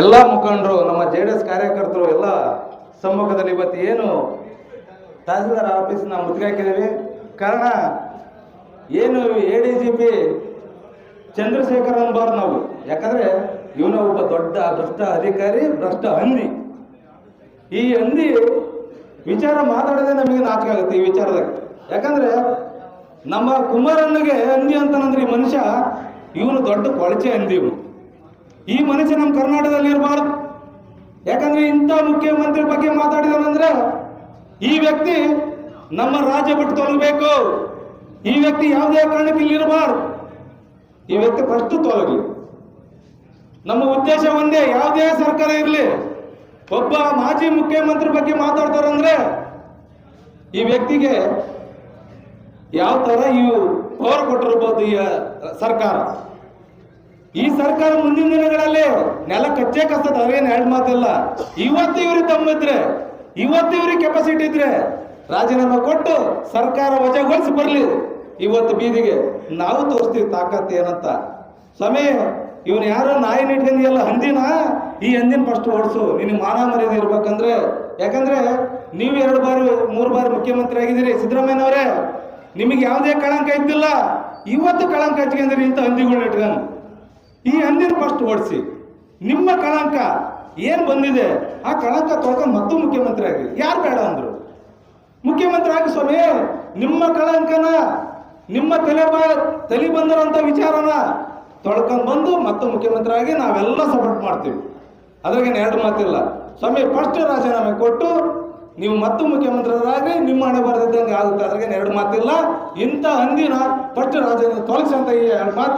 ಎಲ್ಲ ಮುಖಂಡರು, ನಮ್ಮ ಜೆ ಡಿ ಎಸ್ ಕಾರ್ಯಕರ್ತರು, ಎಲ್ಲ ಸಮ್ಮುಖದಲ್ಲಿ ಇವತ್ತು ಏನು ತಹಸೀಲ್ದಾರ್ ಆಫೀಸ್ ನಾವು ಮುತ್ತಿಗೆ ಕಾರಣ ಏನು A D G P Chandrashekar ಅನ್ಬಾರ್ದು ನಾವು? ಯಾಕಂದ್ರೆ ಇವನ ಒಬ್ಬ ದೊಡ್ಡ, ಭ್ರಷ್ಟ ಅಧಿಕಾರಿ, ಭ್ರಷ್ಟ ಹಂದಿ. ಈ ಹಂದಿ ವಿಚಾರ ಮಾತಾಡೋದೇ ನಮಗೆ ನಾಚಿಕೆ ಆಗುತ್ತೆ ಈ ವಿಚಾರದಾಗ. ಯಾಕಂದ್ರೆ ನಮ್ಮ ಕುಮಾರಣ್ಣಗೆ ಹಂದಿ ಅಂತಂದ್ರೆ ಈ ಮನುಷ್ಯ ಇವನು ದೊಡ್ಡ ಕೊಳಚೆ ಹಂದಿ ಇವನು. ಈ ಮನಸ್ಸು ನಮ್ಮ ಕರ್ನಾಟಕದಲ್ಲಿ ಇರಬಾರ್ದು. ಯಾಕಂದ್ರೆ ಇಂಥ ಮುಖ್ಯಮಂತ್ರಿ ಬಗ್ಗೆ ಮಾತಾಡಿದಾನಂದ್ರೆ ಈ ವ್ಯಕ್ತಿ ನಮ್ಮ ರಾಜ್ಯ ಬಿಟ್ಟು ತೊಲಗಬೇಕು. ಈ ವ್ಯಕ್ತಿ ಯಾವುದೇ ಕಾರಣಕ್ಕೆ ಇಲ್ಲಿ ಇರಬಾರ್ದು. ಈ ವ್ಯಕ್ತಿ ಫಸ್ಟ್ ತೊಲಗಲಿ ನಮ್ಮ ಉದ್ದೇಶ ಒಂದೇ, ಯಾವುದೇ ಸರ್ಕಾರ ಇರಲಿ. ಒಬ್ಬ ಮಾಜಿ ಮುಖ್ಯಮಂತ್ರಿ ಬಗ್ಗೆ ಮಾತಾಡ್ತಾರಂದ್ರೆ ಈ ವ್ಯಕ್ತಿಗೆ ಯಾವ ತರ ಇವು ಪವರ್ ಕೊಟ್ಟಿರ್ಬೋದು ಈ ಸರ್ಕಾರ? ಈ ಸರ್ಕಾರ ಮುಂದಿನ ದಿನಗಳಲ್ಲಿ ನೆಲ ಕಚ್ಚೆ ಕಸದ ಅವೇನು ಎರಡು ಮಾತಲ್ಲ. ಇವತ್ತು ಇವ್ರಿಗೆ ತಮ್ಮಿದ್ರೆ ಇವತ್ತು ಇವ್ರಿಗೆ ಕೆಪಾಸಿಟಿ ಇದ್ರೆ ರಾಜೀನಾಮೆ ಕೊಟ್ಟು ಸರ್ಕಾರ ವಜಾಗೊಳಿಸಿ ಬರಲಿ. ಇವತ್ತು ಬೀದಿಗೆ ನಾವು ತೋರಿಸ್ತೀವಿ ತಾಕತ್ ಏನಂತ. ಸ್ವಾಮಿ, ಇವನು ಯಾರೋ ನಾಯಿ ಇಟ್ಕೊಂಡಿಯಲ್ಲ ಹಂದಿನ? ಈ ಹಂದಿನ ಫಸ್ಟ್ ಓಡಿಸು. ನಿನಗೆ ಮಾನ ಮರ್ಯಾದೆ ಇರ್ಬೇಕಂದ್ರೆ. ಯಾಕಂದ್ರೆ ನೀವು ಎರಡು ಬಾರಿ, ಮೂರು ಬಾರಿ ಮುಖ್ಯಮಂತ್ರಿ ಆಗಿದ್ದೀರಿ, ಸಿದ್ದರಾಮಯ್ಯನವರೇ. ನಿಮಗೆ ಯಾವುದೇ ಕಳಂಕ ಇದ್ದಿಲ್ಲ. ಇವತ್ತು ಕಳಂಕ ಹಚ್ಕೊಂಡ್ರಿ ಇಂಥ ಹಂದಿಗಳನ್ನ ಇಟ್ಕೊಂಡು. ಈ ಹಂದಿನ ಫಸ್ಟ್ ಓಡಿಸಿ. ನಿಮ್ಮ ಕಳಂಕ ಏನು ಬಂದಿದೆ? ಆ ಕಳಂಕ ತೊಳ್ಕೊಂಡು ಮತ್ತೂ ಮುಖ್ಯಮಂತ್ರಿ ಆಗಿ ಯಾರು ಬೇಡ ಅಂದ್ರು? ಮುಖ್ಯಮಂತ್ರಿ ಆಗಿ ಸ್ವಾಮಿ, ನಿಮ್ಮ ಕಳಂಕನ, ನಿಮ್ಮ ತಲೆ ಬ, ತಲೆ ಬಂದಿರೋಂಥ ವಿಚಾರನ ತೊಳ್ಕೊಂಡು ಬಂದು ಮತ್ತೆ ಮುಖ್ಯಮಂತ್ರಿ ಆಗಿ ನಾವೆಲ್ಲ ಸಪೋರ್ಟ್ ಮಾಡ್ತೀವಿ. ಅದ್ರಾಗೇನು ಎರಡು ಮಾತಿಲ್ಲ. ಸ್ವಾಮಿ ಫಸ್ಟ್ ರಾಜೀನಾಮೆ ಕೊಟ್ಟು ನೀವು ಮತ್ತೆ ಮುಖ್ಯಮಂತ್ರಿಯರಾಗಿ ನಿಮ್ಮ ಹಣೆ ಬರೆದಿದ್ದಂಗೆ ಆಗುತ್ತೆ. ಅದ್ರಾಗೇನು ಎರಡು ಮಾತಿಲ್ಲ. ಇಂಥ ಹಂದಿನ ಫಸ್ಟ್ ರಾಜೀನಾಮೆ ತೊಲಗಿಸಂತ ಈ ಎರಡು ಮಾತು